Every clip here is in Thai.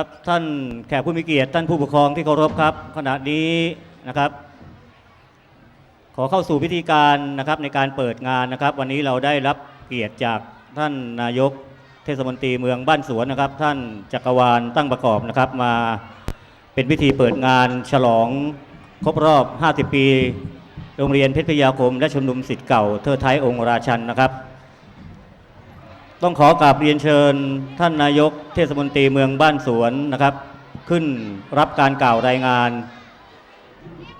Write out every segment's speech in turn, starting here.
ครับท่านแขกผู้มีเกียรติท่านผู้ปกครองที่เคารพครับ ขณะนี้นะครับ ขอเข้าสู่พิธีการนะครับในการเปิดงานนะครับ วันนี้เราได้รับเกียรติจากท่านนายกเทศมนตรีเมืองบ้านสวนนะครับ ท่านจักรวาลตั้งประกอบนะครับ มาเป็นพิธีเปิดงานฉลองครบรอบ 50 ปี โรงเรียนเพชรพยาคม และชมนุมสิทธิ์เก่าเทิดไทยองค์ราชันนะครับ ต้องขอกราบเรียนเชิญท่านนายกเทศมนตรีเมืองบ้านสวนนะครับ ขึ้นรับการกล่าวรายงาน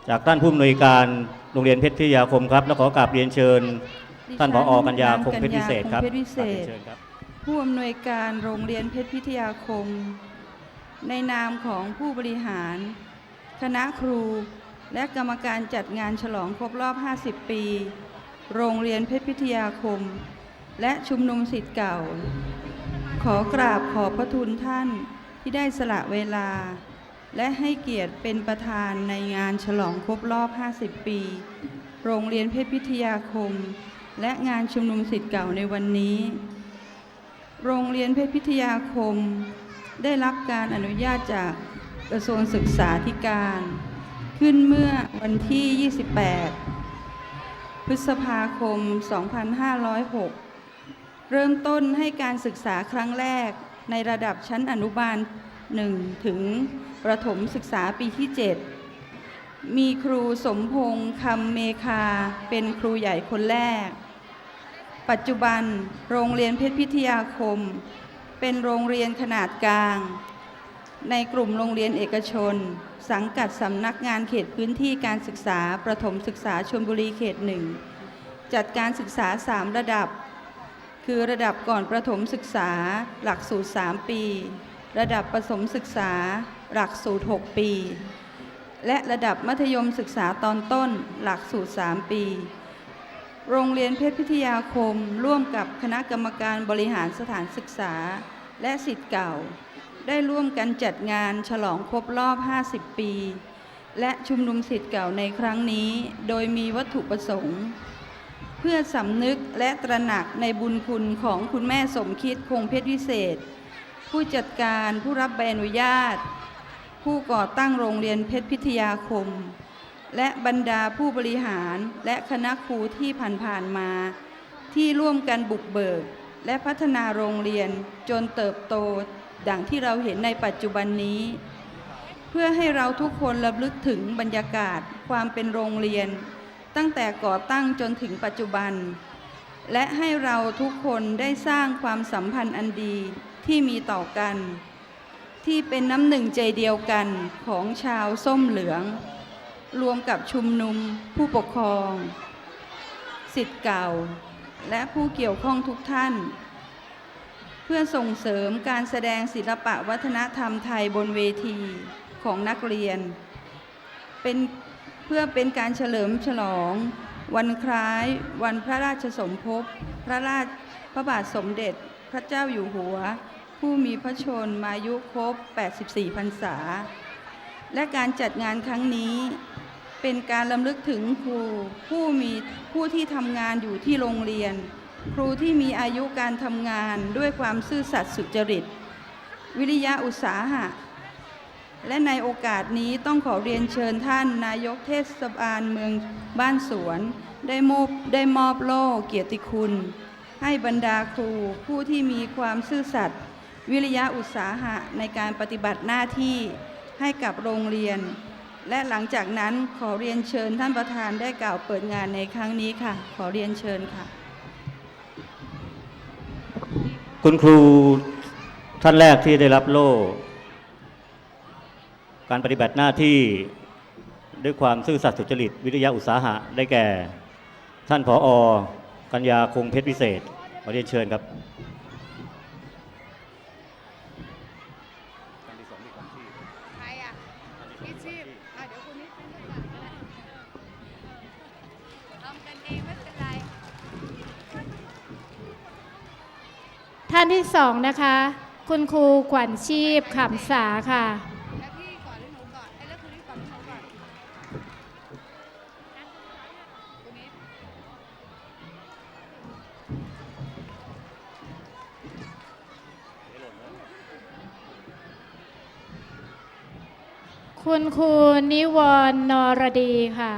จากท่านผู้อำนวยการโรงเรียนเพชรพิทยาคมครับ และขอกราบเรียนเชิญ ท่านผอกัญญาคงเพชรพิเศษครับกัญญาคงเพชรพิเศกราบเรียษนเชิญครับผู้อำนวยการโรงเรียนเพชรพิทยาคม ในนามของผู้บริหาร คณะครู และกรรมการจัดงานฉลองครบรอบ 50 ปี โรงเรียนเพชรพิทยาคม และชุมนุมสิทธิ์เก่า ขอกราบขอบพระทุนท่านที่ได้สละเวลา และให้เกียรติเป็นประธานในงานฉลองครบรอบ 50 ปี โรงเรียนเพชรพิทยาคม และงานชุมนุมสิทธิ์เก่าในวันนี้ โรงเรียนเพชรพิทยาคม ได้รับการอนุญาตจากกระทรวงศึกษาธิการ ขึ้นเมื่อวันที่ 28 พฤษภาคม 2506 เริ่มต้นให้การศึกษาครั้งแรกในระดับชั้นอนุบาล 1 ถึงประถมศึกษาปีที่ 7 มีครูสมพงษ์คำเมคาเป็นครูใหญ่คนแรก ปัจจุบันโรงเรียนเพชรพิทยาคม เป็นโรงเรียนขนาดกลาง ในกลุ่มโรงเรียนเอกชน สังกัดสำนักงานเขตพื้นที่การศึกษาประถมศึกษาชลบุรีเขตหนึ่งจัดการศึกษา 3 ระดับ คือระดับก่อนประถมศึกษาหลักสูตร 3 ปี ระดับประถมศึกษาหลักสูตร 6 ปี และระดับมัธยมศึกษาตอนต้นหลักสูตร 3 ปี โรงเรียนเพชรพิทยาคมร่วมกับคณะกรรมการบริหารสถานศึกษา และสิทธิ์เก่า ได้ร่วมกันจัดงานฉลองครบรอบ 50 ปี และชุมนุมสิทธิ์เก่าในครั้งนี้ โดยมีวัตถุประสงค์ พื่อสำนึกและตระหนักในบุญคุณของคุณแม่สมคิดคงเพชรวิเศษ ผู้จัดการผู้รับใบอนุญาต ผู้ก่อตั้งโรงเรียนเพชรพิทยาคม และบรรดาผู้บริหารและคณะครูที่ผ่านๆมา ที่ร่วมกันบุกเบิก และพัฒนาโรงเรียนจนเติบโต ดังที่เราเห็นในปัจจุบันนี้ เพื่อให้เราทุกคนระลึกถึงบรรยากาศความเป็นโรงเรียน ตั้งแต่ก่อตั้งจนถึงปัจจุบัน และให้เราทุกคนได้สร้างความสัมพันธ์อันดีที่มีต่อกัน ที่เป็นน้ำหนึ่งใจเดียวกันของชาวส้มเหลือง รวมกับชุมนุมผู้ปกครอง สิทธิ์เก่า และผู้เกี่ยวข้องทุกท่าน เพื่อส่งเสริมการแสดงศิลปะวัฒนธรรมไทยบนเวทีของนักเรียน เป็น เพื่อเป็นการเฉลิมฉลอง วันคล้ายวันพระราชสมภพพระราชพระบาทสมเด็จพระเจ้าอยู่หัว ผู้มีพระชนมายุครบ 84 พรรษา และการจัดงานครั้งนี้เป็นการลำลึกถึงครูผู้มีผู้ที่ทำงานอยู่ที่โรงเรียน ครูที่มีอายุการทำงานด้วยความซื่อสัตย์สุจริต วิริยะอุตสาหะ และในโอกาสนี้ต้องขอเรียนเชิญท่านนายกเทศบาลเมืองบ้านสวน ได้มอบได้มอบโล่เกียรติคุณ ให้บรรดาครูผู้ที่มีความซื่อสัตย์วิริยะอุตสาหะในการปฏิบัติหน้าที่ให้กับโรงเรียน และหลังจากนั้นขอเรียนเชิญท่านประธานได้กล่าวเปิดงานในครั้งนี้ค่ะ ขอเรียนเชิญค่ะ คุณครูท่านแรกที่ได้รับโล่ การปฏิบัติหน้าที่ด้วยความซื่อสัตย์สุจริต วิทยาอุตสาหะได้แก่ ท่านผออกัญญาคงเพชรวิเศษขอเรียนเชิญครับใครอะพี่ชีพอะเดี๋ยวคุณนิดนึงก่อนก็ได้ทำกันเองไม่เป็นไร ท่านที่สองนะคะ คุณครูขวัญชีพขำสาค่ะ คุณครูนิวรณ์นรดีค่ะ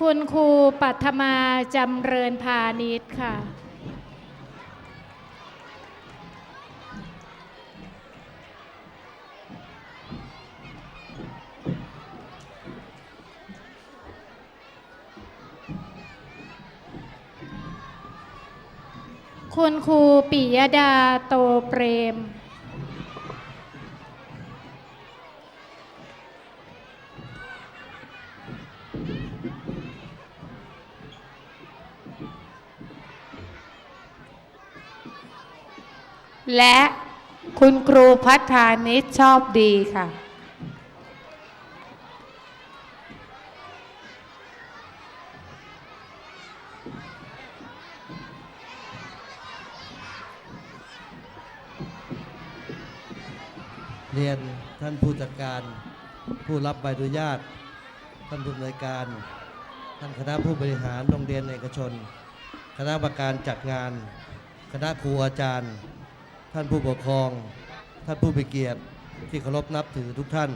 คุณครูปัทมาจำเริญพาณิชย์ค่ะ ครูปิยดาโตเปรม และคุณครูพัฒานิชชอบดีค่ะ ผู้รับใบอนุญาต ท่านผู้อำนวยการ ท่านคณะผู้บริหารโรงเรียนเอกชน คณะกรรมการจัดงาน คณะครูอาจารย์ ท่านผู้ปกครอง ท่านผู้มีเกียรติที่เคารพนับถือทุกท่าน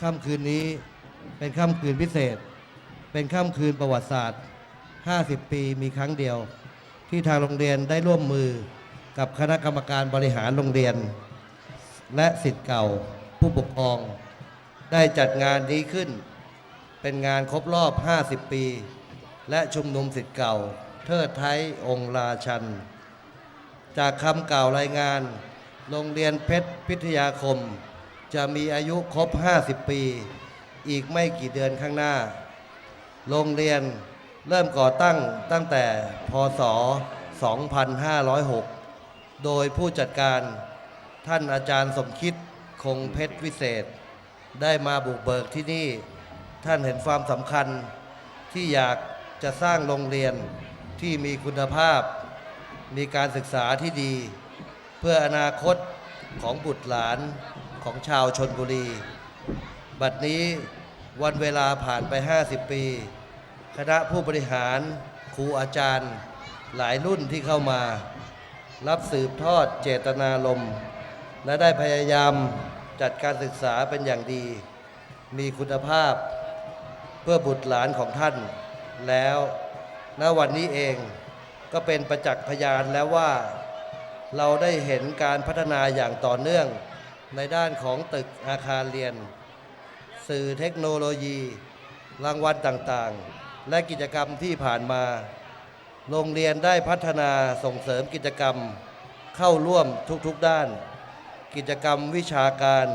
ค่ำคืนนี้เป็นค่ำคืนพิเศษ เป็นค่ำคืนประวัติศาสตร์ 50 ปีมีครั้งเดียว ที่ทางโรงเรียนได้ร่วมมือกับคณะกรรมการบริหารโรงเรียน และสิทธิ์เก่าผู้ปกครอง ได้จัดงานนี้ขึ้น เป็นงานครบรอบ 50 ปี และชุมนุมสิทธิ์เก่า เทิดไทยองค์ราชัน จากคำกล่าวรายงาน โรงเรียนเพชรพิทยาคม จะมีอายุครบ 50 ปี อีกไม่กี่เดือนข้างหน้า โรงเรียนเริ่มก่อตั้งตั้งแต่พศ 2506 โดยผู้จัดการท่านอาจารย์สมคิดคงเพชรวิเศษ ได้มาบุกเบิกที่นี่ ท่านเห็นความสำคัญที่อยากจะสร้างโรงเรียนที่มีคุณภาพ มีการศึกษาที่ดี เพื่ออนาคตของบุตรหลานของชาวชนบุรี บัดนี้วันเวลาผ่านไป 50 ปี คณะผู้บริหารครูอาจารย์ หลายรุ่นที่เข้ามา รับสืบทอดเจตนารมณ์และได้พยายาม จัดการศึกษาเป็นอย่างดี มีคุณภาพเพื่อบุตรหลานของท่าน แล้วณวันนี้เองก็เป็นประจักษ์พยานแล้วว่า เราได้เห็นการพัฒนาอย่างต่อเนื่องในด้านของตึกอาคารเรียน สื่อเทคโนโลยี รางวัลต่างๆ และกิจกรรมที่ผ่านมา โรงเรียนได้พัฒนาส่งเสริมกิจกรรมเข้าร่วมทุกๆด้าน กิจกรรมวิชาการ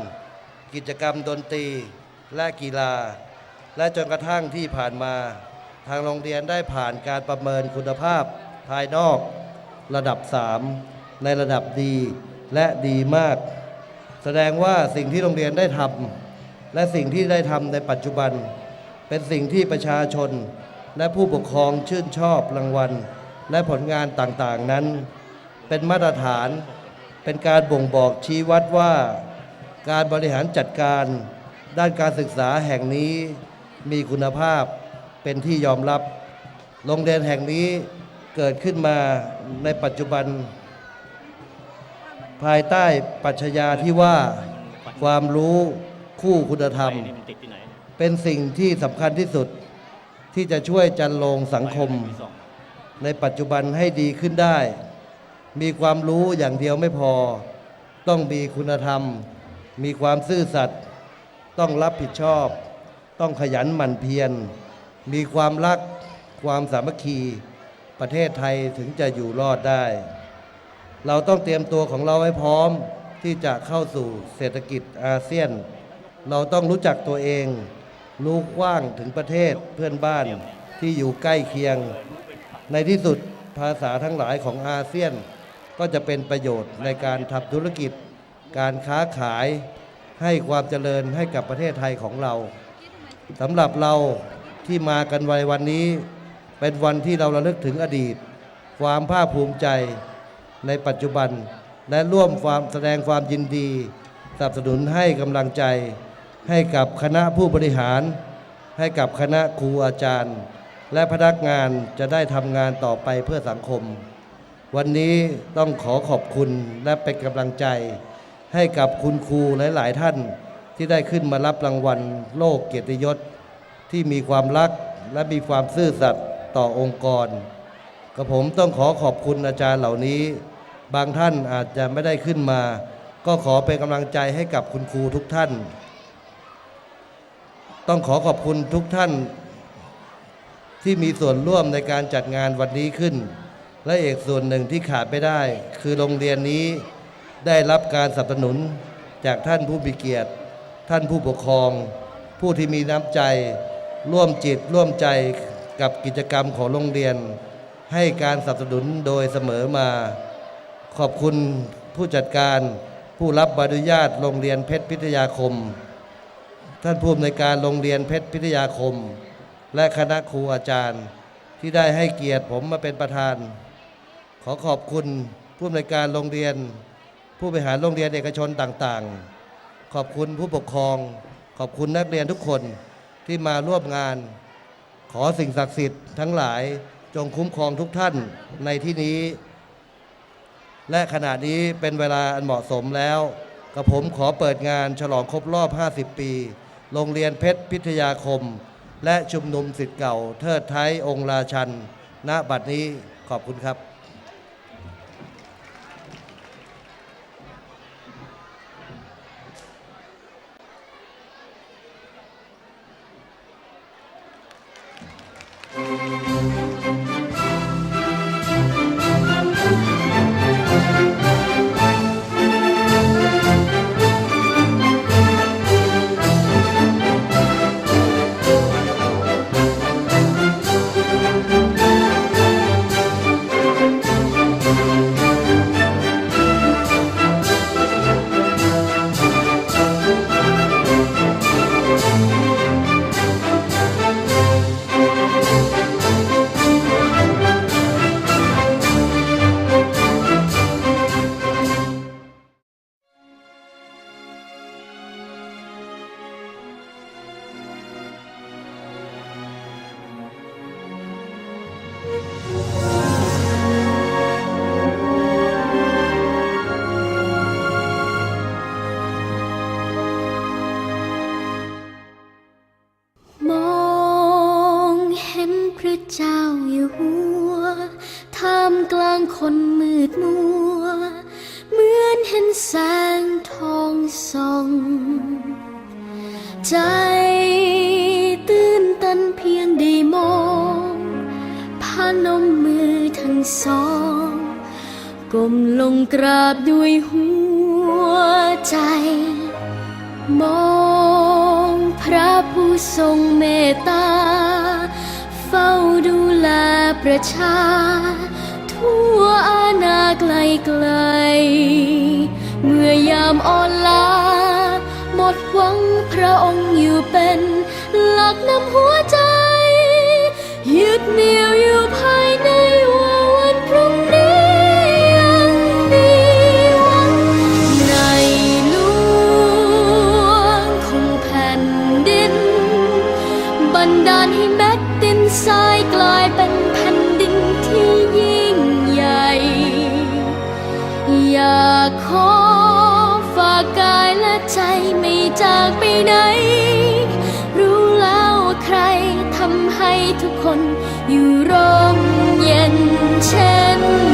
กิจกรรมดนตรี และกีฬา และจนกระทั่งที่ผ่านมา ทางโรงเรียนได้ผ่านการประเมินคุณภาพภายนอก ระดับ 3 ในระดับดีและดีมาก แสดงว่าสิ่งที่โรงเรียนได้ทำและสิ่งที่ได้ทำในปัจจุบัน เป็นสิ่งที่ประชาชน และผู้ปกครองชื่นชอบรางวัล และผลงานต่างๆนั้น เป็นมาตรฐาน เป็นการบ่งบอกชี้วัดว่า การบริหารจัดการด้านการศึกษาแห่งนี้มีคุณภาพเป็นที่ยอมรับ โรงเรียนแห่งนี้เกิดขึ้นมาในปัจจุบัน ภายใต้ปรัชญาที่ว่า ความรู้คู่คุณธรรม เป็นสิ่งที่สำคัญที่สุดที่จะช่วยจันลงสังคม ในปัจจุบันให้ดีขึ้นได้ มีความรู้อย่างเดียวไม่พอ ต้องมีคุณธรรม มีความซื่อสัตย์ต้องรับผิดชอบ ต้องขยันหมั่นเพียร มีความรักความสามัคคี ประเทศไทยถึงจะอยู่รอดได้ เราต้องเตรียมตัวของเราให้พร้อมที่จะเข้าสู่เศรษฐกิจอาเซียน เราต้องรู้จักตัวเอง รู้กว้างถึงประเทศเพื่อนบ้านที่อยู่ใกล้เคียง ในที่สุดภาษาทั้งหลายของอาเซียน ก็จะเป็นประโยชน์ในการทำธุรกิจ การค้าขายให้ความเจริญให้กับประเทศไทยของเราสำหรับเราที่มากันวันวันนี้ เป็นวันที่เราระลึกถึงอดีต ความภาคภูมิใจในปัจจุบัน และร่วมความแสดงความยินดีสนับสนุนให้กำลังใจ ให้กับคณะผู้บริหาร ให้กับคณะครูอาจารย์ และพนักงานจะได้ทำงานต่อไปเพื่อสังคม วันนี้ต้องขอขอบคุณและเป็นกำลังใจให้กับคุณครูหลาย ๆ ท่านที่ได้ขึ้นมารับรางวัลโลกเกียรติยศ ที่มีความรักและมีความซื่อสัตย์ต่อองค์กรกระผมต้องขอขอบคุณอาจารย์เหล่านี้ บางท่านอาจจะไม่ได้ขึ้นมา ก็ขอเป็นกำลังใจให้กับคุณครูทุกท่าน ต้องขอขอบคุณทุกท่าน ที่มีส่วนร่วมในการจัดงานวันนี้ขึ้น และอีกส่วนหนึ่งที่ขาดไม่ได้ คือโรงเรียนนี้ได้รับการสนับสนุนจากท่านผู้มีเกียรติ ท่านผู้ปกครอง ผู้ที่มีน้ำใจ ร่วมจิตร่วมใจกับกิจกรรมของโรงเรียน ให้การสนับสนุนโดยเสมอมา ขอบคุณผู้จัดการผู้รับใบอนุญาตโรงเรียนเพชรพิทยาคม ท่านผู้อำนวยการโรงเรียนเพชรพิทยาคม และคณะครูอาจารย์ ที่ได้ให้เกียรติผมมาเป็นประธาน ขอขอบคุณผู้อำนวยการโรงเรียน ผู้บริหารโรงเรียนเอกชนต่างๆ ขอบคุณผู้ปกครอง ขอบคุณนักเรียนทุกคนที่มาร่วมงาน ขอสิ่งศักดิ์สิทธิ์ทั้งหลายจงคุ้มครองทุกท่านในที่นี้ และขณะนี้เป็นเวลาอันเหมาะสมแล้วกระผมขอเปิดงานฉลองครบรอบ 50 ปี โรงเรียนเพชรพิทยาคม และชุมนุมสิทธิ์เก่า เทิดไทยองค์ราชัน ณบัดนี้ขอบคุณครับ ใจตื่นตันเพียงได้มองพานมมือทั้งสองก้มลงกราบด้วยหัวใจ มองพระผู้ทรงเมตตา เฝ้าดูแลประชา ทั่วอาณาไกลไกล เมื่อยามอ่อนล้าหมดหวัง พระองค์อยู่เป็นหลักนำหัวใจ ยึดเหนี่ยวอยู่ภา ทุกคนอยู่ร่มเย็นเช่นนี้ใน